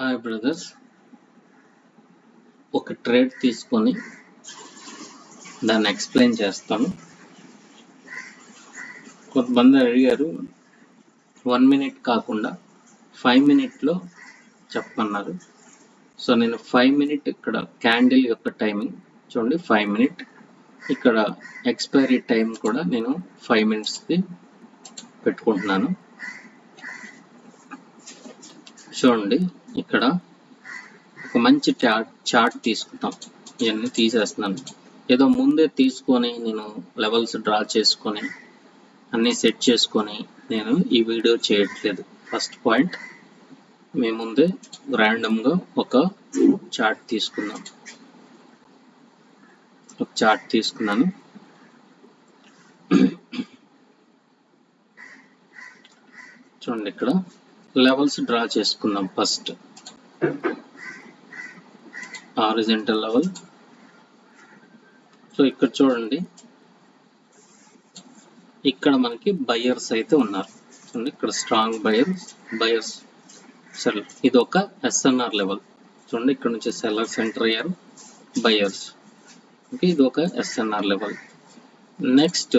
Hi brothers ఒక trade తీసుకొని దాన్ని ఎక్స్ప్లెయిన్ చేస్తాను. కొంతమంది అడిగారు వన్ మినిట్ కాకుండా ఫైవ్ మినిట్లో చెప్పమన్నారు. సో నేను ఫైవ్ మినిట్ ఇక్కడ క్యాండిల్ యొక్క టైమింగ్ చూడండి. ఫైవ్ మినిట్ ఇక్కడ ఎక్స్పైరీ టైం కూడా నేను ఫైవ్ మినిట్స్ది పెట్టుకుంటున్నాను. చూడండి ఇక్కడ ఒక మంచి చార్ట్ చార్ట్ తీసుకుంటాం ఇవన్నీ తీసేస్తున్నాను. ఏదో ముందే తీసుకొని నేను లెవెల్స్ డ్రా చేసుకొని అన్నీ సెట్ చేసుకొని నేను ఈ వీడియో చేయట్లేదు. ఫస్ట్ పాయింట్ మేము ముందే ర్యాండమ్గా ఒక చార్ట్ తీసుకున్నాం ఒక చార్ట్ తీసుకున్నాను. చూడండి ఇక్కడ. లెవెల్స్ డ్రా చేసుకుందాం ఫస్ట్ ఆరిజెంటల్ లెవెల్ సో ఇక్కడ చూడండి. ఇక్కడ మనకి బయర్స్ అయితే ఉన్నారు. చూడండి ఇక్కడ స్ట్రాంగ్ బయర్స్ బయర్స్ సెల్ ఇది ఒక ఎస్ఎన్ఆర్ లెవెల్ చూడండి ఇక్కడ నుంచి సెల్లర్స్ ఎంటర్ అయ్యారు. బయర్స్ ఓకే ఇది ఒక ఎస్ఎన్ఆర్ లెవెల్ నెక్స్ట్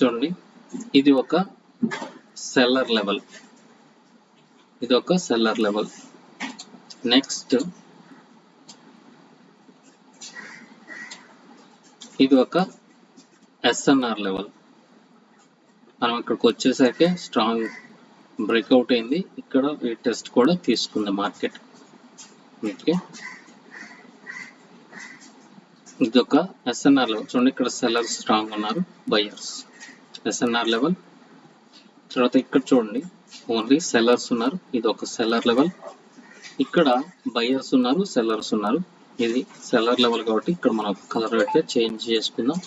చూడండి. ఇది ఒక సెల్లర్ లెవెల్ ఇది ఒక సెల్లర్ లెవెల్ నెక్స్ట్ ఇది ఒక ఎస్ఎన్ఆర్ లెవెల్ మనం ఇక్కడికి వచ్చేసరికి స్ట్రాంగ్ బ్రేక్అవుట్ అయింది. ఇక్కడ ఈ టెస్ట్ కూడా తీసుకుంది మార్కెట్ ఓకే ఇది ఒక ఎస్ఎన్ఆర్ లెవెల్ చూడండి ఇక్కడ సెల్లర్స్ స్ట్రాంగ్ ఉన్నారు బయర్స్ ఎస్ఎన్ఆర్ లెవెల్. తర్వాత ఇక్కడ చూడండి ఓన్లీ సెల్లర్స్ ఉన్నారు. ఇది ఒక సెల్లర్ లెవెల్ ఇక్కడ బయర్స్ ఉన్నారు సెల్లర్స్ ఉన్నారు. ఇది సెల్లర్ లెవెల్ కాబట్టి ఇక్కడ మనం కలర్ అయితే చేంజ్ చేసుకుందాం.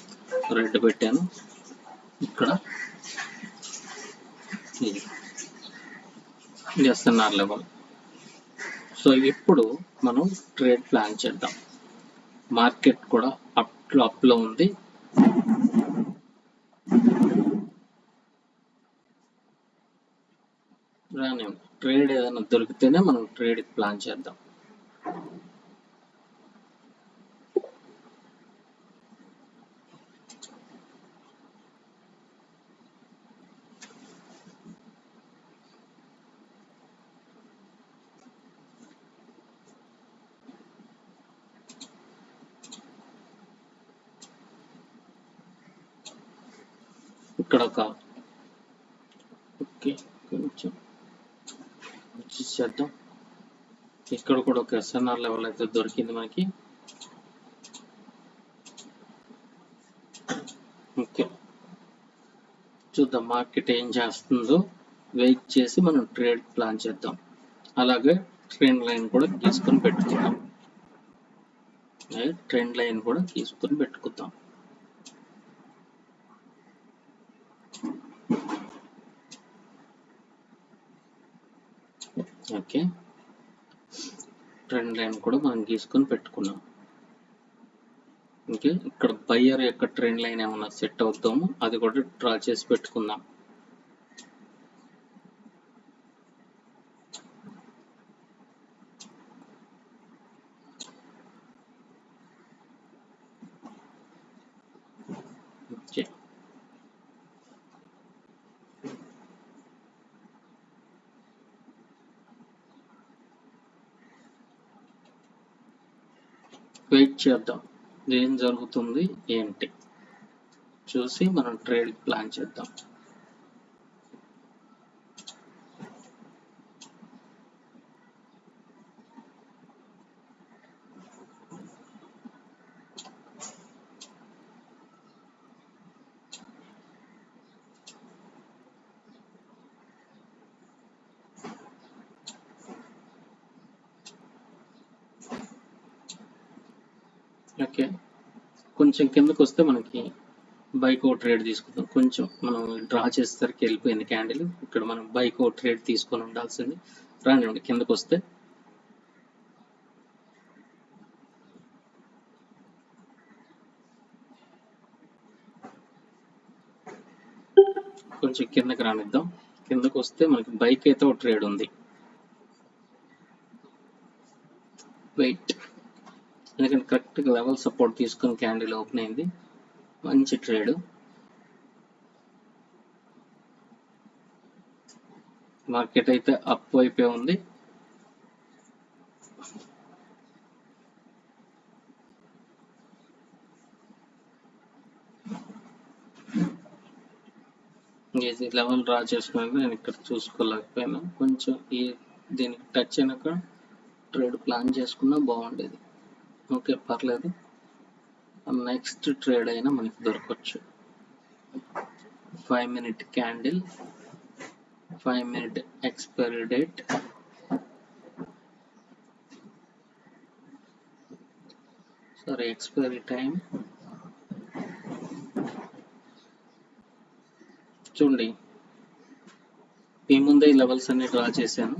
రెడ్ పెట్టాను. ఇక్కడ ఇది. ఇది ఎస్ఎన్ఆర్ లెవెల్. సో ఇప్పుడు మనం ట్రేడ్ ప్లాన్ చేద్దాం. మార్కెట్ కూడా అప్ అప్లో ఉంది రాని ట్రేడ్ ఏదైనా దొరికితేనే మనం ట్రేడ్ ప్లాన్ చేద్దాం. ఇక్కడ ఒక ఓకే కొంచెం. చేద్దాం ఇక్కడ కూడా ఒక ఎస్ఎన్ఆర్ లెవెల్ అయితే దొరికింది మనకి. ఓకే. చూద్దాం మార్కెట్ ఏం చేస్తుందో. వెయిట్ చేసి మనం ట్రేడ్ ప్లాన్ చేద్దాం. అలాగే ట్రెండ్ లైన్ కూడా తీసుకొని పెట్టుకుందాం. ట్రెండ్ లైన్ కూడా తీసుకొని పెట్టుకుందాం. ఓకే. ట్రెండ్ లైన్ కూడా మనం గీసుకొని పెట్టుకున్నాం. ఓకే. ఇక్కడ బయ్యర్ యొక్క ట్రెండ్ లైన్ ఏమన్నా సెట్ అవుతామో అది కూడా డ్రా చేసి పెట్టుకుందాం ఓకే వెయిట్ చేద్దాం. ఏం జరుగుతుంది ఏంటి? చూసి మనం ట్రేడ్ ప్లాన్ చేద్దాం. ఓకే. కొంచెం కిందకు వస్తే మనకి బైక్ ఓ ట్రేడ్ తీసుకుందాం. కొంచెం మనం డ్రా చేసేసరికి వెళ్ళిపోయింది క్యాండిల్ ఇక్కడ మనం బైక్ ఓ ట్రేడ్ తీసుకొని ఉండాల్సింది. రానివ్వండి కిందకు వస్తే. కొంచెం కిందకి రానిద్దాం. కిందకు వస్తే మనకి బైక్ అయితే ఒక ట్రేడ్ ఉంది వెయిట్ ఎందుకంటే లెవెల్ సపోర్ట్ తీసుకుని క్యాండిల్ ఓపెన్ అయింది. మంచి ట్రేడ్. మార్కెట్ అయితే అప్ వైపే ఉంది. ఇది లెవెల్ డ్రా చేసుకున్నాక నేను ఇక్కడ చూసుకోలేకపోయాను. కొంచెం ఈ దీనికి టచ్ అయినాక ట్రేడ్ ప్లాన్ చేసుకున్నా బాగుండేది. ఓకే పర్లేదు. నెక్స్ట్ ట్రేడ్ అయినా మనకి దొరకవచ్చు five minute candle five minute expiry date. Sorry expiry time చూడండి మీ ముందే ఈ లెవెల్స్ అన్ని డ్రా చేశాను.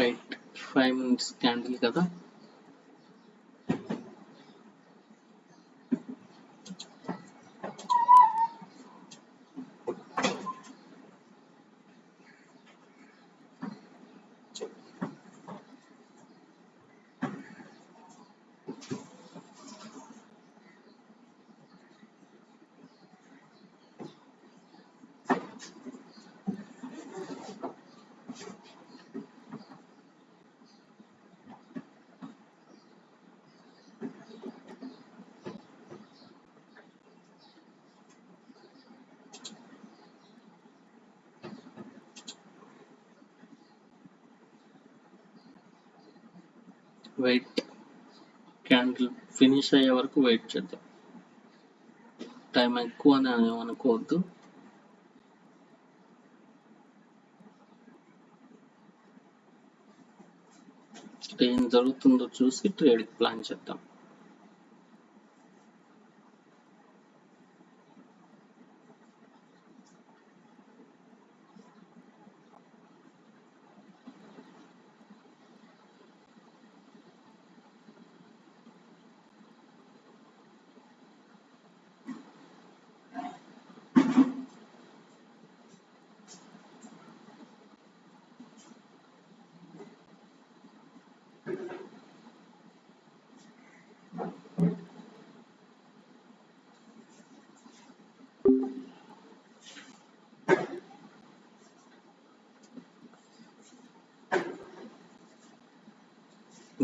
రైట్ ఫైవ్ మినిట్స్ క్యాండిల్ కదా వెయిట్ క్యాండిల్ ఫినిష్ అయ్యే వరకు వెయిట్ చేద్దాం. టైం ఎక్కువ అని అనుకోవద్దు. ఏం జరుగుతుందో చూసి ట్రేడ్ ప్లాన్ చేద్దాం.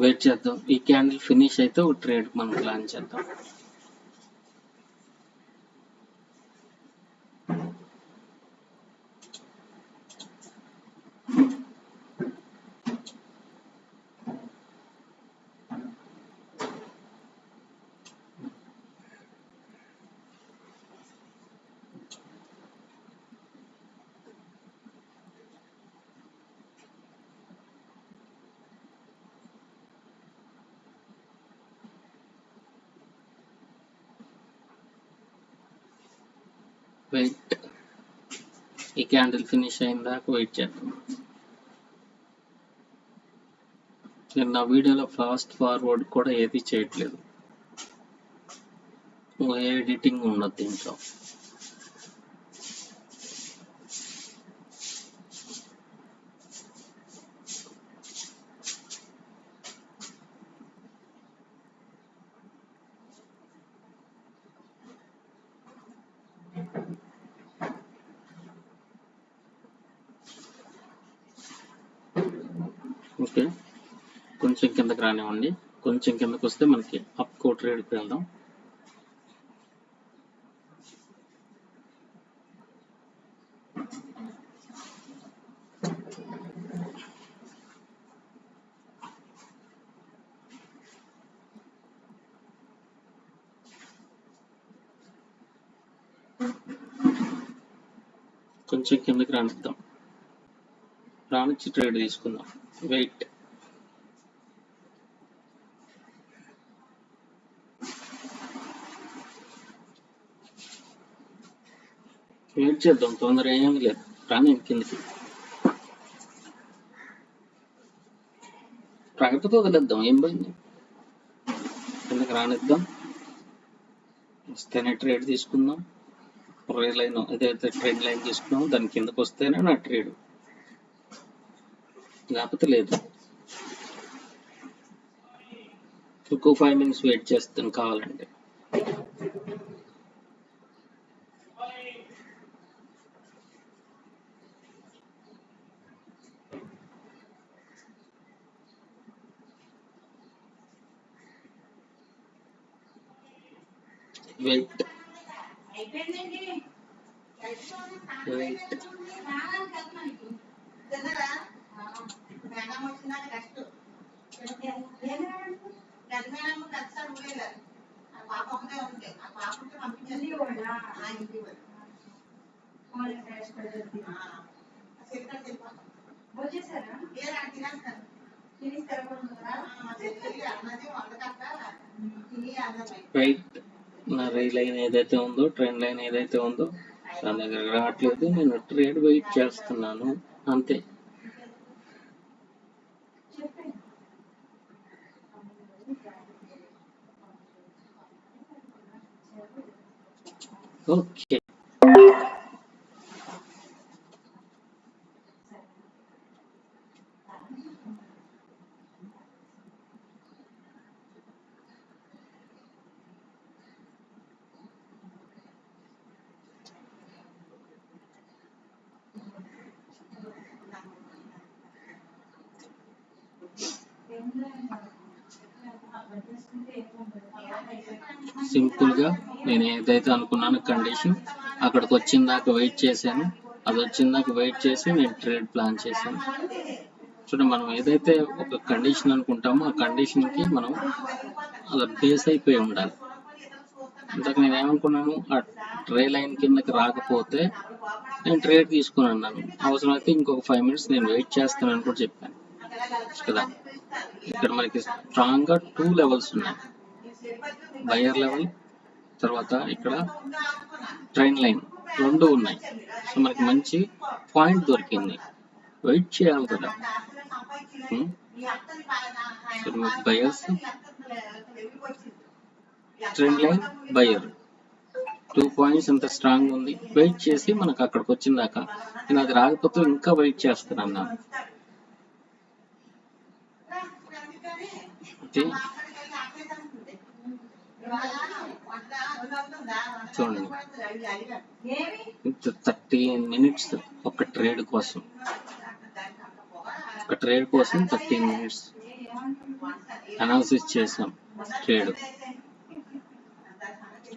వెయిట్ చేద్దాం. ఈ క్యాండిల్ ఫినిష్ అయితే ఒక ట్రేడ్ మనం ప్లాన్ చేద్దాం. వెయిట్. ఈ క్యాండిల్ ఫినిష్ అయిన దాకా వెయిట్ చేద్దాం. నేను నా వీడియోలో ఫాస్ట్ ఫార్వర్డ్ కూడా ఏది చేయట్లేదు. ఏ ఎడిటింగ్ ఉండదు దీంట్లో. ఓకే. కొంచెం కిందకి రానివ్వండి. కొంచెం కిందకి వస్తే మనకి అప్ కోట్ రేట్కి వెళ్దాం. కొంచెం కిందకి రానిద్దాం. రానిచ్చి ట్రేడ్ తీసుకుందాం. వెయిట్ వెయిట్ చేద్దాం తొందర ఏమీ లేదు. రాని కిందకి. రాకపోతే వదిలేద్దాం ఏం పోయింది కిందకి రానిద్దాం వస్తేనే ట్రేడ్ తీసుకుందాం. లైన్ ఏదైతే ట్రేడ్ లైన్ తీసుకున్నామో దాని కిందకు వస్తేనే నా ట్రేడ్ లేకపోతే లేదు. ఇంకో ఫైవ్ మినిట్స్ వెయిట్ చేస్తాను కావాలంటే. వెయిట్ వెయిట్ మేడం వచ్చిందా కష్టం గదిమేడం కష్టాలు ఉండేదారు ఆ పాప ఒకటే ఉంటే ఆ పాప ఉంటే పంపించాలి ఆ ఇంటి వాళ్ళు మా చెల్లి అన్నది వండకట్ట తిని అన్నది రైట్ నా రైల్ లైన్ ఏదైతే ఉందో ట్రైన్ లైన్ ఏదైతే ఉందో దాని దగ్గర రావట్లేదు. నేను ట్రేడ్ వెయిట్ చేస్తున్నాను. అంతే. ఓకే సింపుల్ గా నేను ఏదైతే అనుకున్నాను కండిషన్ అక్కడికి వచ్చిన దాకా వెయిట్ చేశాను. అది వచ్చిన దాకా వెయిట్ చేసి నేను ట్రేడ్ ప్లాన్ చేశాను. చూడండి మనం ఏదైతే ఒక కండిషన్ అనుకుంటామో ఆ కండిషన్కి మనం అలా బేస్ అయిపోయి ఉండాలి. ఇంతకు నేను ఏమనుకున్నాను? ఆ ట్రే లైన్ కిందకి రాకపోతే నేను ట్రేడ్ తీసుకుని అన్నాను. అవసరమైతే ఇంకొక ఫైవ్ మినిట్స్ నేను వెయిట్ చేస్తానని కూడా చెప్పాను. కదా? ఇక్కడ మనకి స్ట్రాంగ్గా టూ లెవెల్స్ ఉన్నాయి. బయర్ లెవెల్ తర్వాత ఇక్కడ ట్రైన్ లైన్ రెండు ఉన్నాయి. సో మనకి మంచి పాయింట్ దొరికింది. వెయిట్ చేయాలి కదా. Buyers trend line buyer two points ఎంత స్ట్రాంగ్ ఉంది. వెయిట్ చేసి మనకు అక్కడికి వచ్చిందాక. నేను అది రాకపోతే ఇంకా వెయిట్ చేస్తాను అన్నాను చూడండి. థర్టీన్ మినిట్స్ ఒక ట్రేడ్ కోసం. ఒక ట్రేడ్ కోసం థర్టీన్ మినిట్స్ అనాలిసిస్ చేసాం ట్రేడ్.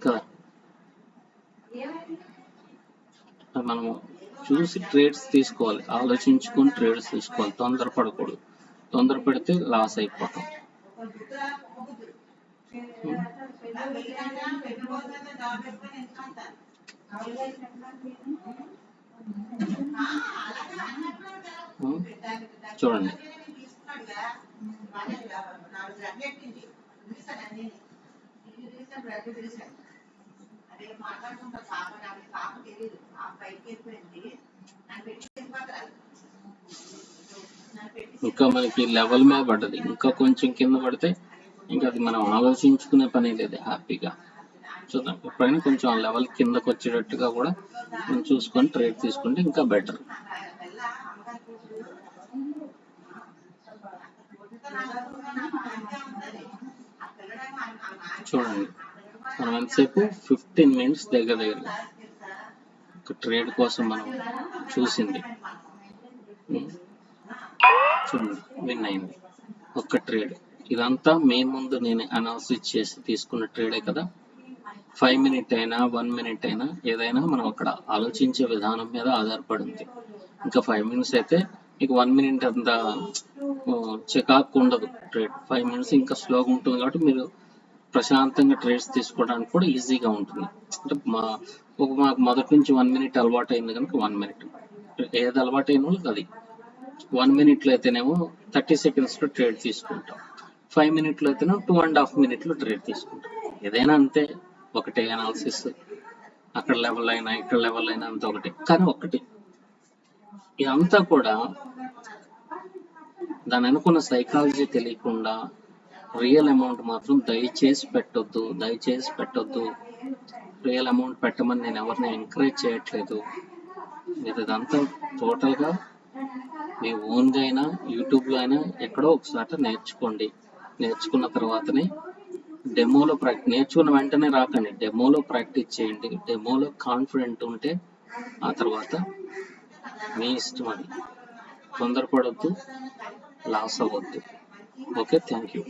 కదా మనము చూసి ట్రేడ్స్ తీసుకోవాలి. ఆలోచించుకొని ట్రేడ్స్ తీసుకోవాలి. తొందరపడకూడదు. తొందరపడితే లాస్ అయిపోతాం. ఉం? చూడండి అదే మాట్లాడుకుంటా పాప నాకు పాప తెలియదు పాప బయటికి వెళ్ళిపోయింది నన్ను పెట్టి వెళ్ళిపోతారు నన్ను పెట్టి ఇంకా మనకి లెవెల్ మీద పడ్డది ఇంకా కొంచెం కింద పడితే ఇంకా అది మనం ఆలోచించుకునే పని లేదు హ్యాపీగా. చూద్దాం. ఎప్పుడైనా కొంచెం లెవెల్ కిందకు వచ్చేటట్టుగా కూడా మనం చూసుకొని ట్రేడ్ తీసుకుంటే ఇంకా బెటర్. చూడండి. మనం ఎంతసేపు? ఫిఫ్టీన్ మినిట్స్ దగ్గర దగ్గర. ఒక ట్రేడ్ కోసం మనం చూసింది. చూడండి. విన్ అయింది. ఒక్క ట్రేడ్. ఇదంతా మే ముందు నేను అనౌన్స్ చేసి తీసుకున్న ట్రేడే కదా? ఫైవ్ మినిట్ అయినా వన్ మినిట్ అయినా ఏదైనా మనం అక్కడ ఆలోచించే విధానం మీద ఆధారపడి ఉంది. ఇంకా ఫైవ్ మినిట్స్ అయితే మీకు వన్ మినిట్ అంత చెకాక్ ఉండదు ట్రేడ్ ఫైవ్ మినిట్స్ ఇంకా స్లోగా ఉంటుంది కాబట్టి మీరు ప్రశాంతంగా ట్రేడ్స్ తీసుకోవడానికి కూడా ఈజీగా ఉంటుంది. అంటే మా ఒక మాకు మొదటి నుంచి వన్ మినిట్ అలవాటు అయింది కనుక వన్ మినిట్ ఏది అలవాటు అయిన వాళ్ళకి అది. వన్ మినిట్లో అయితేనేమో థర్టీ సెకండ్స్లో ట్రేడ్ తీసుకుంటాం. ఫైవ్ మినిట్లు అయితే టూ అండ్ హాఫ్ మినిట్లు ట్రేడ్ తీసుకుంటాం ఏదైనా అంతే ఒకటే అనాలిసిస్ అక్కడ లెవెల్ అయినా ఇక్కడ లెవెల్ అయినా అంత ఒకటి. కానీ ఒకటి. ఇదంతా కూడా దాని అనుకున్న సైకాలజీ తెలియకుండా రియల్ అమౌంట్ మాత్రం దయచేసి పెట్టొద్దు దయచేసి పెట్టొద్దు. రియల్ అమౌంట్ పెట్టమని నేను ఎవరిని ఎంకరేజ్ చేయట్లేదు. మీరు ఇదంతా టోటల్గా మీ ఓన్గా అయినా యూట్యూబ్లో అయినా ఎక్కడో ఒకసారి నేర్చుకోండి. నేర్చుకున్న తర్వాతనే డెమోలో ప్రాక్టీస్ నేర్చుకున్న వెంటనే రాకండి. డెమోలో ప్రాక్టీస్ చేయండి. డెమోలో కాన్ఫిడెంట్ ఉంటే ఆ తర్వాత మీ ఇష్టం అది. తొందరపడద్దు లాస్ అవ్వద్దు. Okay thank you.